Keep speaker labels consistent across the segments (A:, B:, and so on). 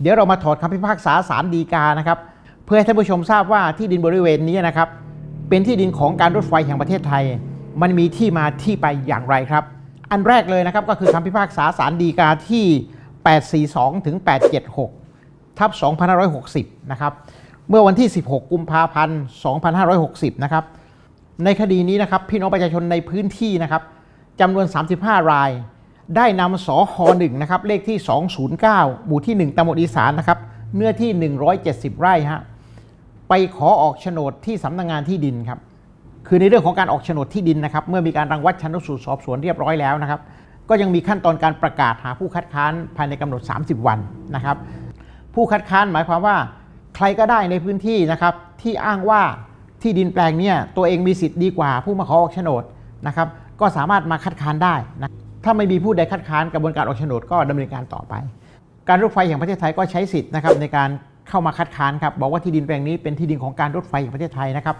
A: เดี๋ยวเรามาถอดคำพิพากษาศาลฎีกานะครับ เพื่อให้ท่านผู้ชมทราบว่าที่ดินบริเวณนี้นะครับ เป็นที่ดินของการรถไฟแห่งประเทศไทย มันมีที่มาที่ไปอย่างไรครับ อันแรกเลยนะครับก็คือคำพิพากษาศาลฎีกาที่ 842ถึง876ทับ2560 นะครับ เมื่อวันที่ 16 กุมภาพันธ์ 2560 นะครับ ในคดีนี้นะครับพี่น้องประชาชนในพื้นที่นะครับจำนวน 35 ราย ได้นำสค1นะครับเลขที่ 209 หมู่ที่ 1ตำบลอีสานนะครับเนื้อที่ 170 ไร่ฮะไปขอออกโฉนดที่สำนักงงานที่ดินครับคือในเรื่องของการออกโฉนดที่ดินนะครับ เมื่อมีการรังวัดชันสูตรสอบสวนเรียบร้อยแล้วนะครับ ก็ยังมีขั้นตอนการประกาศหาผู้คัดค้านภายในกำหนด 30 วันนะครับ ผู้คัดค้านหมายความว่า ใครก็ได้ในพื้นที่นะครับ ที่อ้างว่าที่ดินแปลงนี้ตัวเองมีสิทธิ์ดีกว่าผู้มาขอออกโฉนดนะครับ ก็สามารถมาคัดค้านได้นะ ถ้าไม่มีผู้ใดคัดค้านกระบวนการออกโฉนดก็ดำเนินการต่อไป การรถไฟแห่งประเทศไทยก็ใช้สิทธิ์นะครับในการเข้ามาคัดค้านครับบอกว่าที่ดินแปลงนี้เป็นที่ดินของการรถไฟแห่งประเทศไทยนะครับ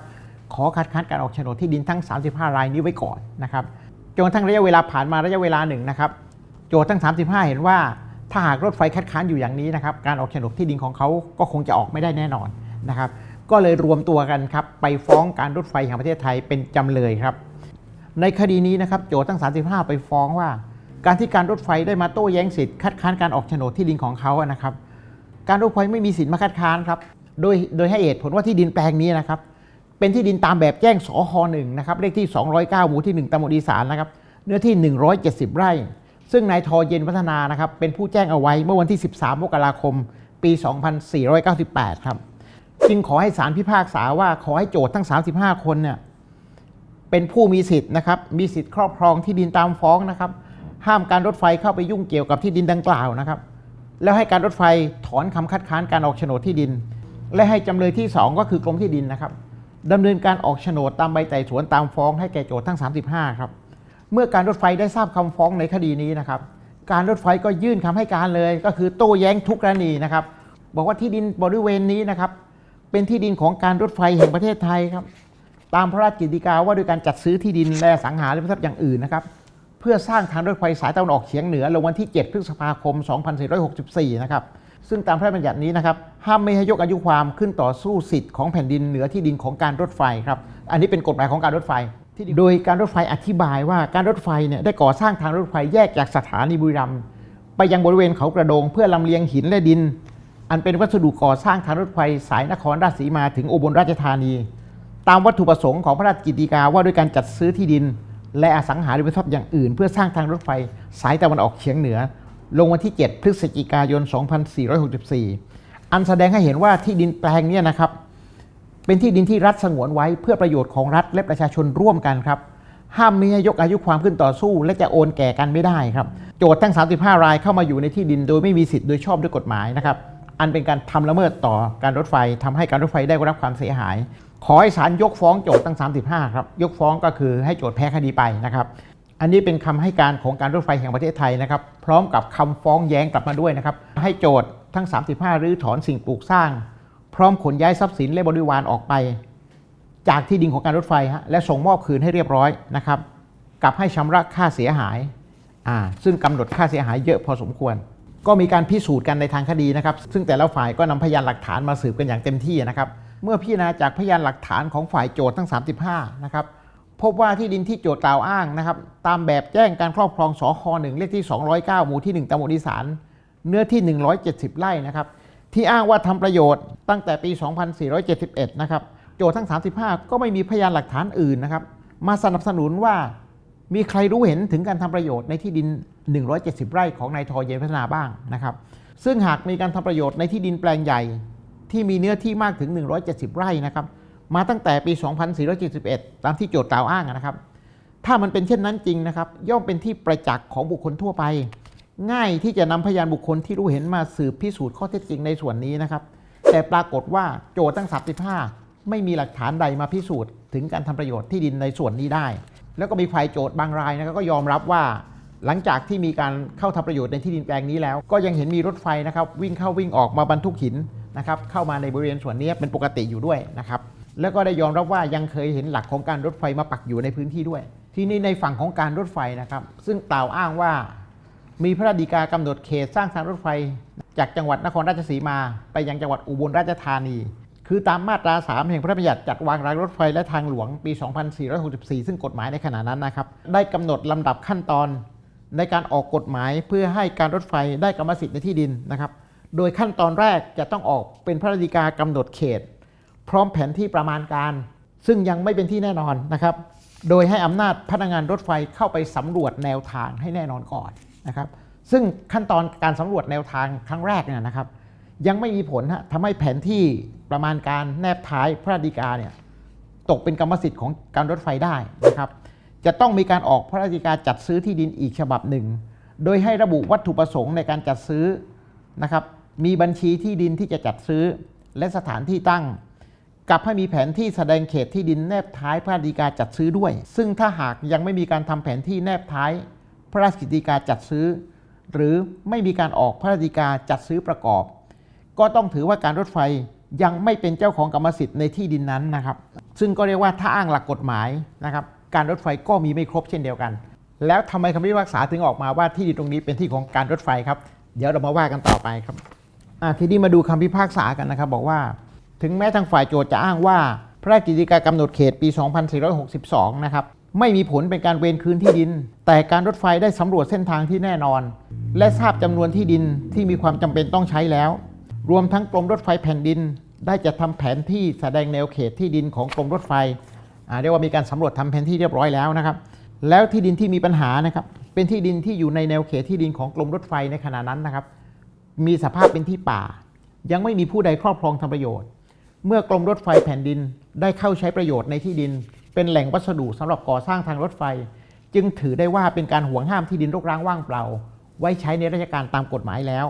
A: ขอคัดค้านการออกโฉนดที่ดินทั้ง 35 รายนี้ไว้ก่อนนะครับจนทั่งระยะเวลาผ่านมาระยะเวลาหนึ่งนะครับโจทย์ทั้ง 35 เห็นว่าถ้าหากรถไฟคัดค้านอยู่อย่างนี้นะครับการออกโฉนดที่ดินของเขาก็คงจะออกไม่ได้แน่นอนนะครับก็เลยรวมตัวกันครับไปฟ้องการรถไฟแห่งประเทศไทยเป็นจำเลยครับ ในคดีนี้นะครับโจทย์ทั้ง 35 ไปฟ้องว่า การที่การรถไฟได้มาโต้แย้งสิทธิ์คัดค้านการออกโฉนดที่ดินของเขาอะนะครับ การรถไฟไม่มีสิทธิ์มาคัดค้านครับ โดยโดยให้เหตุผลว่าที่ดินแปลงนี้นะครับ เป็นที่ดินตามแบบแจ้งสคหนึ่งนะครับเลขที่ 209 หมู่ที่ 1ตำบลอีสานนะครับ เนื้อที่ 170 ไร่ ซึ่งนายทอเย็นพัฒนานะครับเป็นผู้แจ้งเอาไว้เมื่อวันที่ 13 มกราคม ปี 2498 ครับจึงขอให้ศาลพิพากษาว่าขอให้โจทย์ทั้ง 35 คนเนี่ยเป็นผู้มีสิทธิ์นะครับมีสิทธิ์ครอบครองที่ดินตามฟ้องนะครับ ห้ามการรถไฟเข้าไปยุ่งเกี่ยวกับที่ดินดังกล่าวนะครับ แล้วให้การรถไฟถอนคำคัดค้านการออกโฉนดที่ดิน และให้จำเลยที่ 2 ก็คือกรมที่ดินนะครับดำเนินการออกโฉนดตามใบไต่สวนตามฟ้องให้แก่โจทย์ทั้ง 35 ครับ เมื่อการรถไฟได้ทราบคำฟ้องในคดีนี้นะครับ การรถไฟก็ยื่นคำให้การเลย ก็คือโต้แย้งทุกกรณีนะครับ บอกว่าที่ดินบริเวณนี้นะครับ เป็นที่ดินของการรถไฟแห่งประเทศไทยครับ ตามพระราชกฤษฎีกาว่าด้วยการจัดซื้อที่ดินและสังหาริมทรัพย์อย่างอื่นนะครับ เพื่อสร้างทางรถไฟสายตะวันออกเฉียงเหนือลงวันที่ 7 พฤษภาคม 2464 นะครับ ซึ่งตามพระราชบัญญัตินี้นะครับ ห้ามไม่ให้ยกอายุความขึ้นต่อสู้สิทธิ์ของแผ่นดินเหนือที่ดินของการรถไฟครับ อันนี้เป็นกฎหมายของการรถไฟที่โดยการรถไฟอธิบายว่าการรถไฟเนี่ยได้ก่อสร้างทางรถไฟแยกจากสถานีบุรีรัมย์ไปยังบริเวณเขากระโดงเพื่อลำเลียงหินและดิน อันเป็นวัสดุก่อสร้างทางรถไฟสายนครราชสีมาถึงอุบลราชธานี ตามวัตถุประสงค์ของพระราชกิจฎีกาว่าด้วยการจัดซื้อที่ดิน และอสังหาริมทรัพย์อย่างอื่น เพื่อสร้างทางรถไฟสายตะวันออกเฉียงเหนือ ลงวันที่ 7 พฤศจิกายน 2464 อันแสดงให้เห็นว่าที่ดินแปลงนี้นะครับ เป็นที่ดินที่รัฐสงวนไว้เพื่อประโยชน์ของรัฐและประชาชนร่วมกันครับ ห้ามมีให้ยกอายุความขึ้นต่อสู้ และจะโอนแก่กันไม่ได้ครับ โจทย์ทั้ง 35 รายเข้ามาอยู่ในที่ดินโดยไม่มีสิทธิ์โดยชอบด้วยกฎหมายนะครับอันเป็นการทำละเมิดต่อการรถไฟทำให้การรถไฟได้รับความเสียหาย ขอให้ศาลยกฟ้องโจทย์ทั้ง 35 ครับ ยกฟ้องก็คือให้โจทย์แพ้คดีไปนะครับ อันนี้เป็นคำให้การของการรถไฟแห่งประเทศไทยนะครับ พร้อมกับคำฟ้องแย้งกลับมาด้วยนะครับ ให้โจทย์ทั้ง 35 รื้อถอนสิ่งปลูกสร้าง พร้อมขนย้ายทรัพย์สินและบริวารออกไป จากที่ดินของการรถไฟฮะและส่งมอบคืนให้เรียบร้อยนะครับกับให้ชำระค่าเสียหายอ่าซึ่งกำหนดค่าเสียหายเยอะพอสมควร ก็มีการพิสูจน์กันในทางคดีนะครับ ซึ่งแต่ละฝ่ายก็นำพยานหลักฐานมาสืบกันอย่างเต็มที่นะครับ เมื่อพิจารณาจากพยานหลักฐานของฝ่ายโจทย์ทั้ง 35 นะครับ พบว่าที่ดินที่โจทย์กล่าวอ้างนะครับ ตามแบบแจ้งการครอบครองสคหนึ่งเลขที่ 209 หมู่ที่ 1ตำบลอีสานเนื้อที่ 170 ไร่นะครับ ที่อ้างว่าทำประโยชน์ตั้งแต่ปี 2471 นะครับ โจทย์ทั้ง 35 ก็ไม่มีพยานหลักฐานอื่นนะครับ มาสนับสนุนว่ามีใครรู้เห็นถึงการทำประโยชน์ในที่ดิน 170 ไร่ของนายทอเย็นพัฒนาบ้างนะครับ ซึ่งหากมีการทำประโยชน์ในที่ดินแปลงใหญ่ ที่มีเนื้อที่มากถึง 170 ไร่นะครับมาตั้งแต่ปี 2471 ตามที่โจทย์กล่าวอ้างนะครับ ถ้ามันเป็นเช่นนั้นจริงนะครับ ย่อมเป็นที่ประจักษ์ของบุคคลทั่วไป ง่ายที่จะนำพยานบุคคลที่รู้เห็นมาสืบพิสูจน์ข้อเท็จจริงในส่วนนี้นะครับ แต่ปรากฏว่าโจทย์ตั้ง 35 ไม่มีหลักฐานใดมาพิสูจน์ ถึงการทำประโยชน์ที่ดินในส่วนนี้ได้ แล้วก็มีฝ่ายโจทย์บางรายนะครับก็ยอมรับว่าหลังจากที่มีการเข้าทำประโยชน์ในที่ดินแปลงนี้แล้ว ก็ยังเห็นมีรถไฟนะครับวิ่งเข้าวิ่งออกมาบรรทุกหิน นะครับเข้ามาในบริเวณส่วนนี้เป็นปกติอยู่ด้วยนะครับแล้วก็ได้ยอมรับว่ายังเคยเห็นหลักของการรถไฟมาปักอยู่ในพื้นที่ด้วย ที่นี่ในฝั่งของการรถไฟนะครับ ซึ่งกล่าวอ้างว่า มีพระราชฎีกากำหนดเขตสร้างทางรถไฟ จากจังหวัดนครราชสีมา ไปยังจังหวัดอุบลราชธานี คือตามมาตรา 3 แห่งพระราชบัญญัติจัดวางรางรถไฟและทางหลวงปี 2464 ซึ่งกฎหมายในขณะนั้นนะครับ ได้กำหนดลำดับขั้นตอน ในการออกกฎหมายเพื่อให้การรถไฟได้กรรมสิทธิ์ในที่ดินนะครับ โดยขั้นตอนแรกจะต้องออกเป็นพระราชกากำหนดเขต พร้อมแผนที่ประมาณการ ซึ่งยังไม่เป็นที่แน่นอนนะครับ โดยให้อำนาจพนักงานรถไฟเข้าไปสำรวจแนวทางให้แน่นอนก่อนนะครับ ซึ่งขั้นตอนการสำรวจแนวทางครั้งแรกเนี่ยนะครับ ยังไม่มีผลฮะทำให้แผนที่ประมาณการแนบท้ายพระราชกาเนี่ยตกเป็นกรรมสิทธิ์ของการรถไฟได้นะครับจะต้องมีการออกพระราชกาจัดซื้อที่ดินอีกฉบับหนึ่ง โดยให้ระบุวัตถุประสงค์ในการจัดซื้อนะครับ มีบัญชีที่ดินที่จะจัดซื้อ และสถานที่ตั้ง กับให้มีแผนที่แสดงเขตที่ดินแนบท้ายพระราชกิจการจัดซื้อด้วย ซึ่งถ้าหากยังไม่มีการทำแผนที่แนบท้าย พระราชกิจการจัดซื้อ หรือไม่มีการออกพระราชกิจการจัดซื้อประกอบ ก็ต้องถือว่าการรถไฟยังไม่เป็นเจ้าของกรรมสิทธิ์ในที่ดินนั้นนะครับ ซึ่งก็เรียกว่าถ้าอ้างหลักกฎหมายนะครับ การรถไฟก็มีไม่ครบเช่นเดียวกัน แล้วทำไมคำพิพากษาถึงออกมาว่าที่ดินตรงนี้เป็นที่ของการรถไฟครับ เดี๋ยวเรามาว่ากันต่อไปครับ ทีนี้มาดูคำพิพากษากันนะครับบอกว่า ถึงแม้ทางฝ่ายโจทย์จะอ้างว่า พระราชกิจการกำหนดเขตปี 2462 นะครับไม่มีผลเป็นการเวรคืนที่ดิน แต่การรถไฟได้สำรวจเส้นทางที่แน่นอน และทราบจำนวนที่ดินที่มีความจำเป็นต้องใช้แล้ว รวมทั้งกรมรถไฟแผ่นดิน ได้จัดทำแผนที่แสดงแนวเขตที่ดินของกรมรถไฟเรียกว่ามีการสำรวจทำแผนที่เรียบร้อยแล้วนะครับ แล้วที่ดินที่มีปัญหานะครับเป็นที่ดินที่อยู่ในแนวเขตที่ดินของกรมรถไฟในขณะนั้นนะครับ มีสภาพเป็นที่ป่า ยังไม่มีผู้ใดครอบครองทำประโยชน์ เมื่อกรมรถไฟแผ่นดินได้เข้าใช้ประโยชน์ในที่ดิน เป็นแหล่งวัสดุสำหรับก่อสร้างทางรถไฟ จึงถือได้ว่าเป็นการห่วงห้ามที่ดินรกร้างว่างเปล่า ไว้ใช้ในราชการตามกฎหมายแล้ว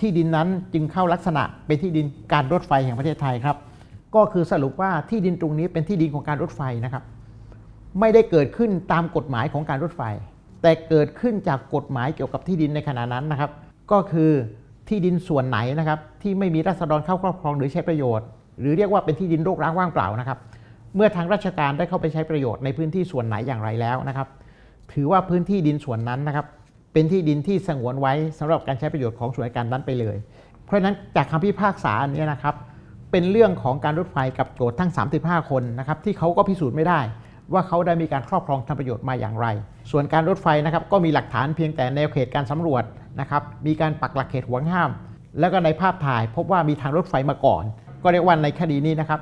A: ที่ดินนั้นจึงเข้าลักษณะเป็นที่ดินการรถไฟแห่งประเทศไทยครับ ก็คือสรุปว่าที่ดินตรงนี้เป็นที่ดินของการรถไฟนะครับ ไม่ได้เกิดขึ้นตามกฎหมายของการรถไฟ แต่เกิดขึ้นจากกฎหมายเกี่ยวกับที่ดินในขณะนั้นนะครับ ก็คือ ที่ดินส่วนไหนนะครับที่ไม่มีราษฎรเข้าครอบครองหรือใช้ประโยชน์ หรือเรียกว่าเป็นที่ดินโรกร้างว่างเปล่านะครับ เมื่อทางราชการได้เข้าไปใช้ประโยชน์ในพื้นที่ส่วนไหนอย่างไรแล้วนะครับ ถือว่าพื้นที่ดินส่วนนั้นนะครับ เป็นที่ดินที่สงวนไว้สำหรับการใช้ประโยชน์ของส่วนราชการนั้นไปเลย เพราะฉะนั้นจากคำพิพากษาอันนี้นะครับเป็นเรื่องของการรถไฟกับโจทย์ทั้ง 35 คนนะครับที่เขาก็พิสูจน์ไม่ได้ ว่าเขาได้มีการครอบครองทำประโยชน์มาอย่างไร ส่วนการรถไฟนะครับก็มีหลักฐานเพียงแต่แนวเขตการสำรวจนะครับมีการปักหลักเขตห่วงห้าม แล้วก็ในภาพถ่ายพบว่ามีทางรถไฟมาก่อน ก็เรียกว่าในคดีนี้นะครับ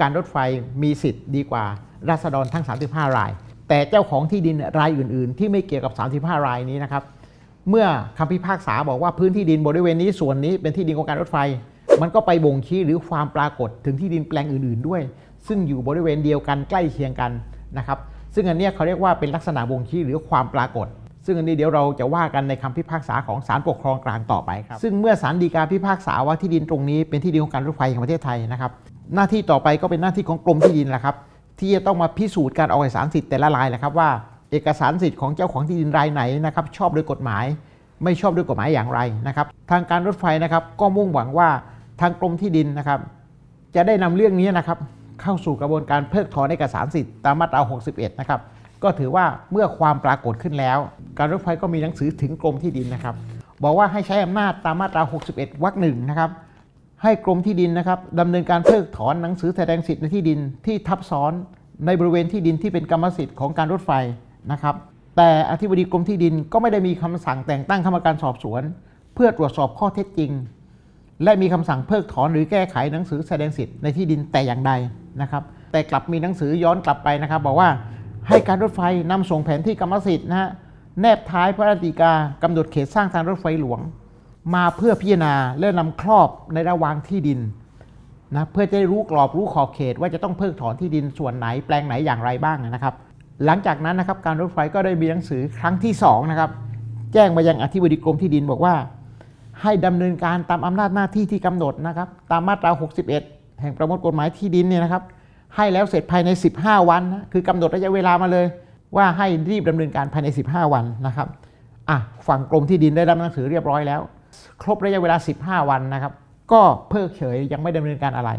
A: การรถไฟมีสิทธิ์ดีกว่าราษฎรทั้ง 35 ราย แต่เจ้าของที่ดินรายอื่น ๆ ที่ไม่เกี่ยวกับ 35 รายนี้นะครับเมื่อคำพิพากษาบอกว่าพื้นที่ดินบริเวณนี้ส่วนนี้เป็นที่ดินของการรถไฟ มันก็ไปบ่งชี้หรือความปรากฏถึงที่ดินแปลงอื่น ๆ ด้วย ซึ่งอยู่บริเวณเดียวกันใกล้เคียงกัน นะครับซึ่งอันเนี้ยเขาเรียกว่าเป็นลักษณะบ่งชี้หรือความปรากฏ ซึ่งอันนี้เดี๋ยวเราจะว่ากันในคำพิพากษาของศาลปกครองกลางต่อไปครับซึ่งเมื่อศาลฎีกาพิพากษาว่าที่ดินตรงนี้เป็นที่ดินของการรถไฟแห่งประเทศไทยนะครับหน้าที่ต่อไปก็เป็นหน้าที่ของกรมที่ดินแหละครับที่จะต้องมาพิสูจน์การออกเอกสารสิทธิ์แต่ละรายแหละครับว่าเอกสารสิทธิ์ของเจ้าของที่ดินรายไหนนะครับชอบด้วยกฎหมาย ไม่ชอบด้วยกฎหมายอย่างไรนะครับทางการรถไฟนะครับก็มุ่งหวังว่าทางกรมที่ดินนะครับ จะได้นำเรื่องนี้นะครับ เข้าสู่กระบวนการเพิกถอนเอกสารสิทธิ์ตามมาตรา 61 นะครับ ก็ถือว่าเมื่อความปรากฏขึ้นแล้ว การรถไฟก็มีหนังสือถึงกรมที่ดินนะครับ บอกว่าให้ใช้อำนาจตามมาตรา 61 วรรคหนึ่งนะครับให้กรมที่ดินนะครับดำเนินการเพิกถอนหนังสือแสดงสิทธิ์ในที่ดินที่ทับซ้อนในบริเวณที่ดินที่เป็นกรรมสิทธิ์ของการรถไฟนะครับ แต่อธิบดีกรมที่ดินก็ไม่ได้มีคำสั่งแต่งตั้งกรรมการสอบสวน เพื่อตรวจสอบข้อเท็จจริง และมีคำสั่งเพิกถอนหรือแก้ไขหนังสือแสดงสิทธิ์ในที่ดินแต่อย่างใดนะครับ แต่กลับมีหนังสือย้อนกลับไปนะครับ บอกว่าให้การรถไฟนำส่งแผนที่กรรมสิทธิ์นะฮะแนบท้ายพระราชกิจากำหนดเขตสร้างทางรถไฟหลวง มาเพื่อพิจารณาและนำครอบในระหว่างที่ดินนะเพื่อจะได้รู้กรอบรู้ขอบเขต ว่าจะต้องเพิกถอนที่ดินส่วนไหนแปลงไหนอย่างไรบ้างนะครับ หลังจากนั้นนะครับการรถไฟก็ได้มีหนังสือครั้งที่สองนะครับแจ้งมายังอธิบดีกรมที่ดินบอกว่า ให้ดำเนินการตามอำนาจหน้าที่ที่กำหนดนะครับ ตามมาตรา 61 แห่งประมวลกฎหมายที่ดินเนี่ยนะครับ ให้แล้วเสร็จภายใน 15 วันนะคือกำหนดระยะเวลามาเลย ว่าให้รีบดำเนินการภายใน 15 วันนะครับอะฝั่งกรมที่ดินได้รับหนังสือเรียบร้อยแล้ว ครบระยะเวลา 15 วันนะครับ ก็เพิกเฉยยังไม่ดำเนินการอะไร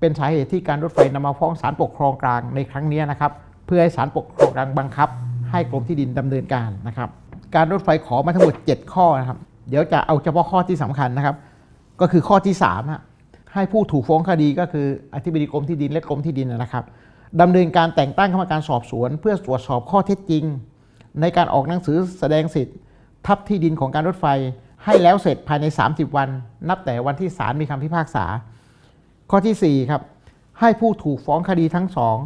A: เป็นสาเหตุที่การรถไฟนำมาฟ้องศาลปกครองกลางในครั้งนี้นะครับ เพื่อให้ศาลปกครองกลางบังคับ ให้กรมที่ดินดำเนินการนะครับ การรถไฟขอมาทั้งหมด 7 ข้อนะครับ เดี๋ยวจะเอาเฉพาะข้อที่สำคัญนะครับ ก็คือข้อที่3ฮะให้ผู้ถูกฟ้องคดีก็คืออธิบดีกรมที่ดินและกรมที่ดินนะครับดำเนินการแต่งตั้งกรรมการสอบสวน เพื่อตรวจสอบข้อเท็จจริง ในการออกหนังสือแสดงสิทธิ์ ทับที่ดินของการรถไฟ ให้แล้วเสร็จภายใน 30 วัน นับแต่วันที่ศาลมีคำพิพากษา ข้อทีสี่4ครับให้ผู้ถูกฟ้องคดีทั้งสอง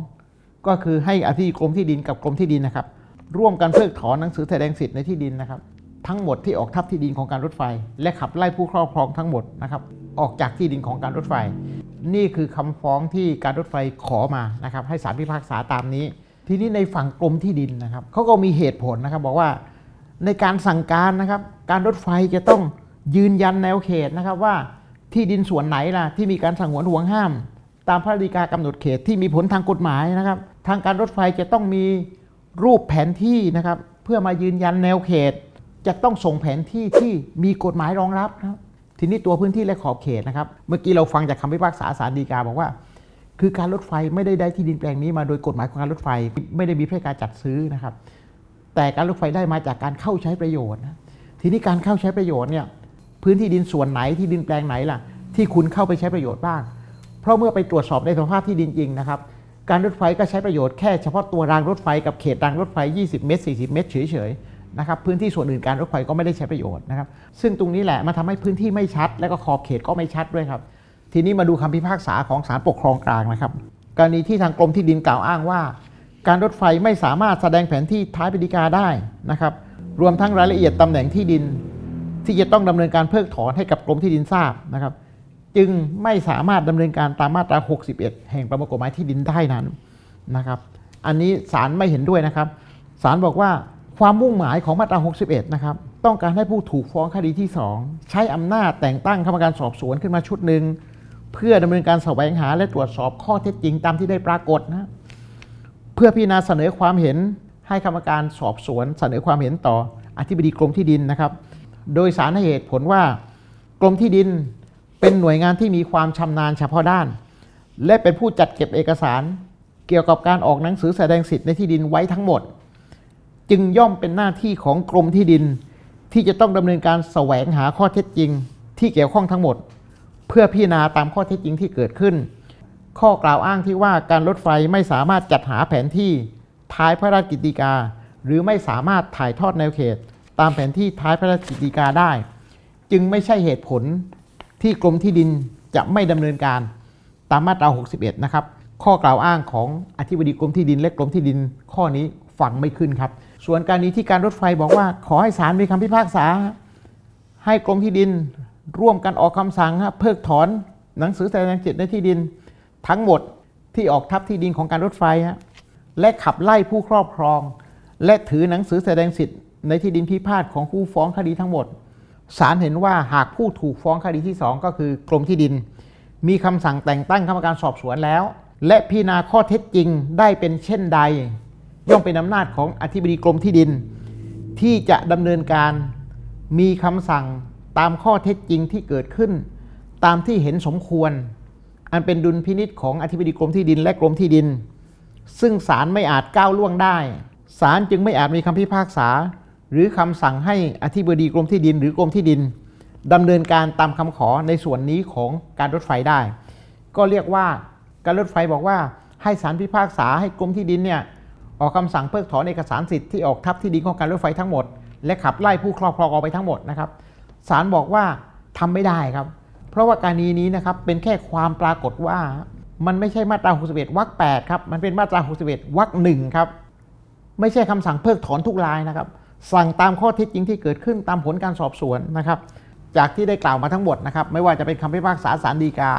A: ก็คือให้อธิบดีกรมที่ดินกับกรมที่ดินนะครับ ร่วมกันเพิกถอนหนังสือแสดงสิทธิ์ในที่ดินนะครับ ทั้งหมดที่ออกทับที่ดินของการรถไฟ และขับไล่ผู้ครอบครองทั้งหมดนะครับออกจากที่ดินของการรถไฟ นี่คือคำฟ้องที่การรถไฟขอมานะครับให้ศาลพิพากษาตามนี้ ทีนี้ในฝั่งกรมที่ดินนะครับเขาก็มีเหตุผลนะครับบอกว่าในการสั่งการนะครับการรถไฟจะต้องยืนยันแนวเขตนะครับว่าที่ดินส่วนไหนล่ะที่มีการสั่งหวนห่วงห้าม ตามพระฎีกากำหนดเขตที่มีผลทางกฎหมายนะครับ ทางการรถไฟจะต้องมีรูปแผนที่นะครับเพื่อมายืนยันแนวเขต จะต้องส่งแผนที่ที่มีกฎหมายรองรับนะครับทีนี้ตัวพื้นที่และขอบเขตนะครับ เมื่อกี้เราฟังจากคำพิพากษาศาลฎีกาบอกว่า คือการรถไฟไม่ได้ได้ที่ดินแปลงนี้มาโดยกฎหมายของการรถไฟไม่ได้มีเพื่อการจัดซื้อนะครับ แต่การรถไฟได้มาจากการเข้าใช้ประโยชน์นะทีนี้การเข้าใช้ประโยชน์เนี่ยพื้นที่ดินส่วนไหนที่ดินแปลงไหนล่ะ ที่คุณเข้าไปใช้ประโยชน์บ้าง เพราะเมื่อไปตรวจสอบในสภาพที่ดินจริงนะครับ การรถไฟก็ใช้ประโยชน์แค่เฉพาะตัวรางรถไฟกับเขตรางรถไฟ 20 เมตร 40 เมตรเฉยๆ นะครับพื้นที่ส่วนอื่นการรถไฟก็ไม่ได้ใช้ประโยชน์นะครับ ซึ่งตรงนี้แหละมันทำให้พื้นที่ไม่ชัด และก็ขอบเขตก็ไม่ชัดด้วยครับ ทีนี้มาดูคำพิพากษาของศาลปกครองกลางนะครับกรณีที่ทางกรมที่ดินกล่าวอ้างว่า การรถไฟไม่สามารถแสดงแผนที่ท้ายปฏิกาได้นะครับ รวมทั้งรายละเอียดตำแหน่งที่ดิน ที่จะต้องดำเนินการเพิกถอนให้กับกรมที่ดินทราบนะครับ จึงไม่สามารถดำเนินการตามมาตรา 61 แห่งประมวลกฎหมายที่ดินได้นั้นนะครับ อันนี้ศาลไม่เห็นด้วยนะครับศาลบอกว่า ความมุ่งหมายของมาตรา 61 นะครับ ต้องการให้ผู้ถูกฟ้องคดีที่ 2 ใช้อำนาจแต่งตั้งกรรมการสอบสวนขึ้นมาชุดหนึ่งเพื่อดำเนินการแสวงหาและตรวจสอบข้อเท็จจริงตามที่ได้ปรากฏนะเพื่อพิจารณาเสนอความเห็นให้กรรมการสอบสวนเสนอความเห็นต่ออธิบดีกรมที่ดินนะครับ โดยสารให้เหตุผลว่ากรมที่ดินเป็นหน่วยงานที่มีความชำนาญเฉพาะด้าน และเป็นผู้จัดเก็บเอกสาร เกี่ยวกับการออกหนังสือแสดงสิทธิ์ในที่ดินไว้ทั้งหมด จึงย่อมเป็นหน้าที่ของกรมที่ดิน ที่จะต้องดำเนินการแสวงหาข้อเท็จจริง ที่เกี่ยวข้องทั้งหมด เพื่อพิจารณาตามข้อเท็จจริงที่เกิดขึ้น ข้อกล่าวอ้างที่ว่าการรถไฟไม่สามารถจัดหาแผนที่ท้ายพระราชกิจกา หรือไม่สามารถถ่ายทอดแนวเขต ตามแผนที่ท้ายพระราชกิจกาได้ จึงไม่ใช่เหตุผลที่กรมที่ดินจะไม่ดำเนินการตามมาตรา 61 นะครับ ข้อกล่าวอ้างของอธิบดีกรมที่ดินและกรมที่ดินข้อนี้ฟังไม่ขึ้นครับ ส่วนการนี้ที่การรถไฟบอกว่า ขอให้ศาลมีคำพิพากษา ให้กรมที่ดิน ร่วมกันออกคำสั่งเพิกถอนหนังสือแสดงสิทธิในที่ดิน ทั้งหมดที่ออกทับที่ดินของการรถไฟฮะและขับไล่ผู้ครอบครอง และถือหนังสือแสดงสิทธิ์ในที่ดินพิพาทของผู้ฟ้องคดีทั้งหมดศาลเห็นว่าหากผู้ถูกฟ้องคดีที่ 2 ก็คือกรมที่ดิน มีคำสั่งแต่งตั้งกรรมการสอบสวนแล้ว และพิจารณาข้อเท็จจริงได้เป็นเช่นใด ย่อมเป็นอำนาจของอธิบดีกรมที่ดิน ที่จะดำเนินการมีคำสั่งตามข้อเท็จจริงที่เกิดขึ้น ตามที่เห็นสมควร อันเป็นดุลพินิษของอธิบดีกรมที่ดิน และกรมที่ดิน ซึ่งศาลไม่อาจก้าวล่วงได้ศาลจึงไม่อาจมีคำพิพากษา หรือคำสั่งให้อธิบดีกรมที่ดิน หรือกรมที่ดินดำเนินการตามคำขอในส่วนนี้ของการรถไฟได้ ก็เรียกว่าการรถไฟบอกว่าให้ศาลพิพากษาให้กรมที่ดินเนี่ย ออกคำสั่งเพิกถอนเอกสารสิทธิ์ที่ออกทับที่ดินของการรถไฟทั้งหมด และขับไล่ผู้ครอบครองออกไปทั้งหมดนะครับศาลบอกว่าทำไม่ได้ครับ เพราะว่าการณีนี้นะครับเป็นแค่ความปรากฏว่า มันไม่ใช่มาตรา 61วรรค8ครับมันเป็นมาตรา 61วรรคหนึ่งครับไม่ใช่คำสั่งเพิกถอนทุกรายนะครับ สั่งตามข้อเท็จจริงที่เกิดขึ้นตามผลการสอบสวนนะครับ จากที่ได้กล่าวมาทั้งหมดนะครับ ไม่ว่าจะเป็นคำพิพากษาศาลฎีกา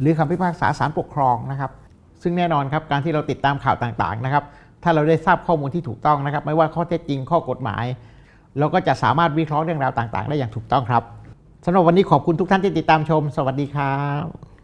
A: หรือคำพิพากษาศาลปกครองนะครับ ซึ่งแน่นอนครับการที่เราติดตามข่าวต่างๆนะครับ ถ้าเราได้ทราบข้อมูลที่ถูกต้องนะครับ ไม่ว่าข้อเท็จจริงข้อกฎหมาย เราก็จะสามารถวิเคราะห์เรื่องราวต่าง ๆ ได้อย่างถูกต้องครับสำหรับวันนี้ขอบคุณทุกท่านที่ติดตามชม สวัสดีครับ